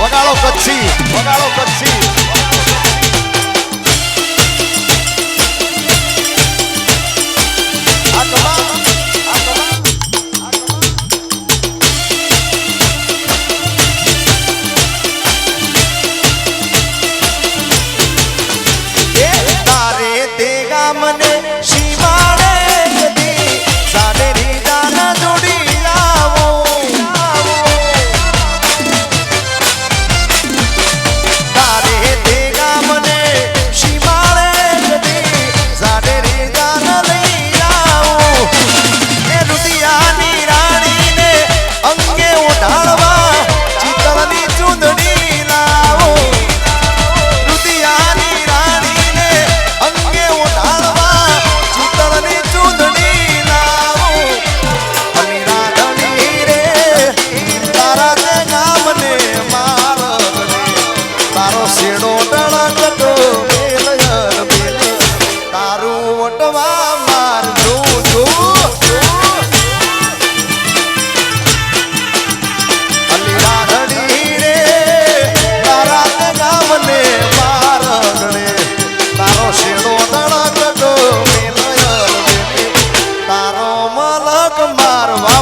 વગાડો કચ્છી વગાડો કચ્છી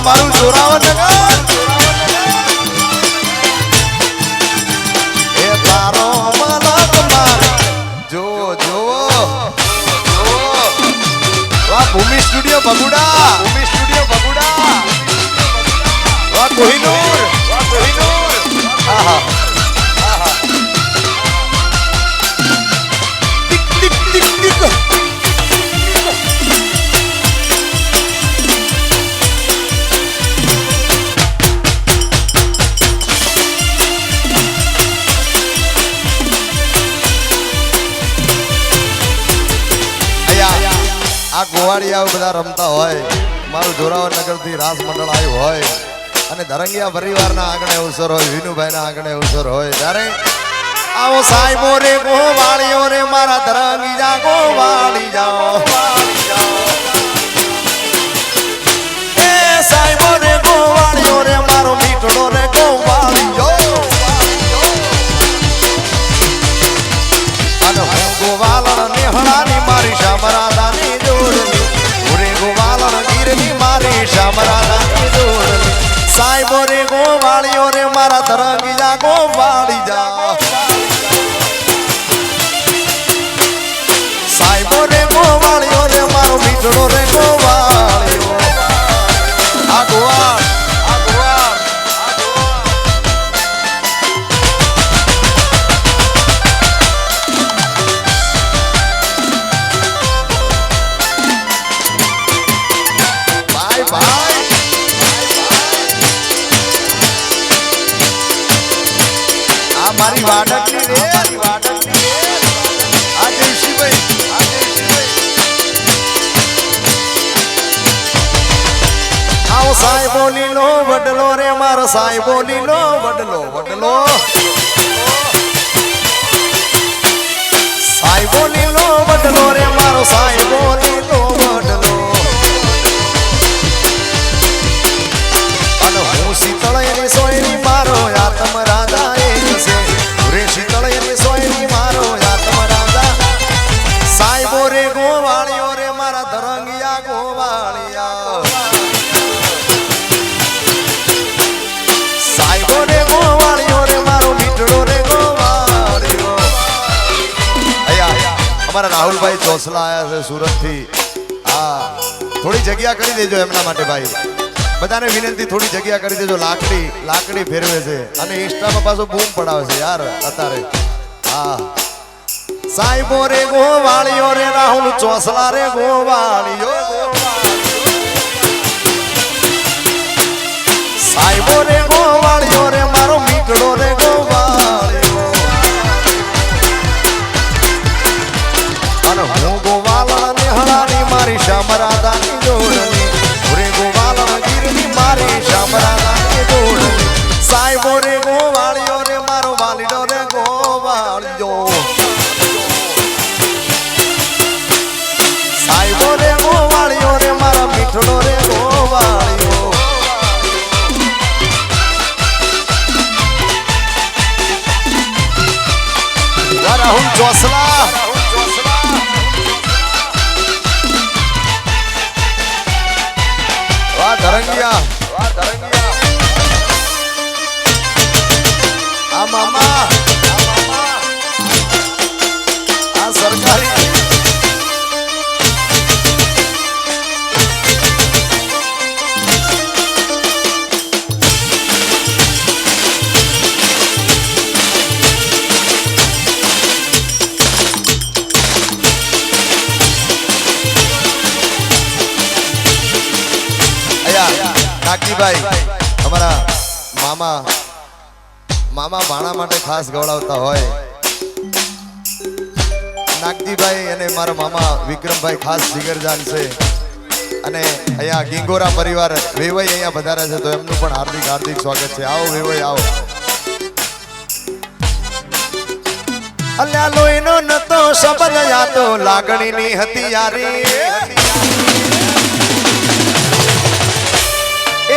મારું જોરાવર એ તારો મલક માર. જો જો. વાહ, ભૂમિ સ્ટુડિયો બગુડા. ભૂમિ સ્ટુડિયો બગુડા. વાહ કોહિનૂર આ ગોવાળિયા બધા રમતા હોય, મારું જોરાવર નગરથી રાસ મંડળ આવ્યું હોય, અને ધરંગિયા પરિવારના આંગણે અવસર હોય, વિનુભાઈના આંગણે અવસર હોય, ત્યારે આવો સાહેબો રે ગોવાળીઓ રે મારા ધરંગી જા ગોવાળી જાઓ. Simon મારી વાડકની રે, મારી વાડકની રે. આ દેવશીભાઈ આ દેવશીભાઈ આવો સાહેબો નો વડલો રે મારો સાહેબો નો વડલો વડલો. સાહેબો નો વડલો રે મારો સાહેબો નો વડલો. અમારા રાહુલભાઈ ચોસલા આવ્યા છે સુરતથી. હા, થોડી જગ્યા કરી દેજો એમના માટે ભાઈ. બધાને વિનંતી, થોડી જગ્યા કરી દેજો. લાકડી લાકડી ફેરવે છે. અને ઇન્સ્ટામાં પાછો બૂમ પડાવે છે યાર, અત્યારે. હા. સાહેબો રે ગોવાળીઓ રે, રાહુલ ચોસલા રે ગોવાળીઓ. સાહેબો રે ગોવાળીઓ રે આવ્યો રે ગોવાળિયો રે મારા મીઠડો રે ગોવાળિયો રાહુલ જોસલા. વાહ ધરંગિયા. વાહ ધરંગિયા. આ મામા. મામા મામા ભાણા માટે ખાસ ગવડાવતા હોય. નાગજીભાઈ અને મારા મામા વિક્રમભાઈ ખાસ જીગરજાન છે. અને અહીંયા ગિંગોરા પરિવાર વેવાઈ અહીંયા વધારે છે, તો એમનું પણ હાર્દિક હાર્દિક સ્વાગત છે. આવો વેવાઈ, આવો. અલ્યા લોહીનો નતો સંબંધ જાતો લાગણીની હતી યારી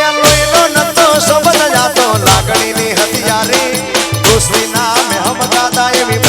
એ લોહીનો નતો સંબંધ જાતો લાગણીની હતી યારી દોસ્તી નામે હમ દાદા એવી